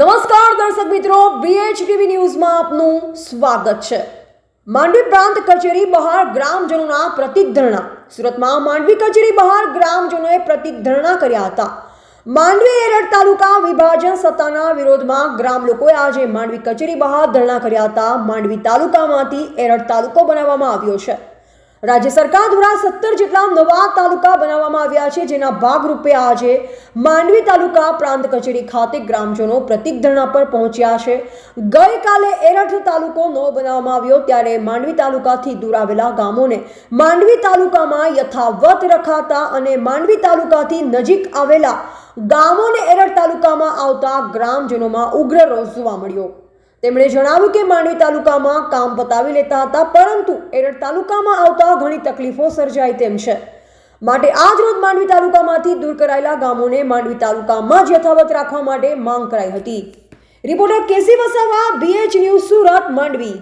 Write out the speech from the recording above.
નમસ્કાર દર્શક મિત્રો બીએચટીવી ન્યૂઝમાં આપનું સ્વાગત છે. માંડવી પ્રાંત કચેરી બહાર ગ્રામજનોના પ્રતિક ધરણા સુરતમાં માંડવી કચેરી બહાર ગ્રામજનોએ પ્રતિક ધરણા કર્યા હતા. માંડવી એરડ તાલુકા વિભાજન સત્તાના વિરોધમાં ગ્રામ લોકોએ આજે માંડવી કચેરી બહાર ધરણા કર્યા હતા. માંડવી તાલુકામાંથી એરડ તાલુકો બનાવવામાં આવ્યો છે. રાજ્ય સરકાર દ્વારા સત્તર જેટલા નવા તાલુકા બનાવવામાં આવ્યા છે, જેના ભાગરૂપે આજે માંડવી તાલુકા પ્રાંત કચેરી ખાતે ગ્રામજનો પ્રતિક ધરણા પર પહોંચ્યા છે. ગઈકાલે એરઠ તાલુકો નવો બનાવવામાં આવ્યો, ત્યારે માંડવી તાલુકાથી દૂર આવેલા ગામોને માંડવી તાલુકામાં યથાવત રખાતા અને માંડવી તાલુકાથી નજીક આવેલા ગામોને એરઠ તાલુકામાં આવતા ગ્રામજનોમાં ઉગ્ર રોષ જોવા મળ્યો. તેમણે જણાવ્યું કે માંડવી તાલુકામાં કામ પતાવી લેતા હતા, પરંતુ એરડ તાલુકામાં આવતા ઘણી તકલીફો સર્જાય તેમ છે. માટે આજ રોજ માંડવી તાલુકામાંથી દૂર કરાયેલા ગામોને માંડવી તાલુકામાં જ યથાવત રાખવા માટે માંગ કરાઈ હતી. Reporter KC Vasava BH news Surat, Mandvi.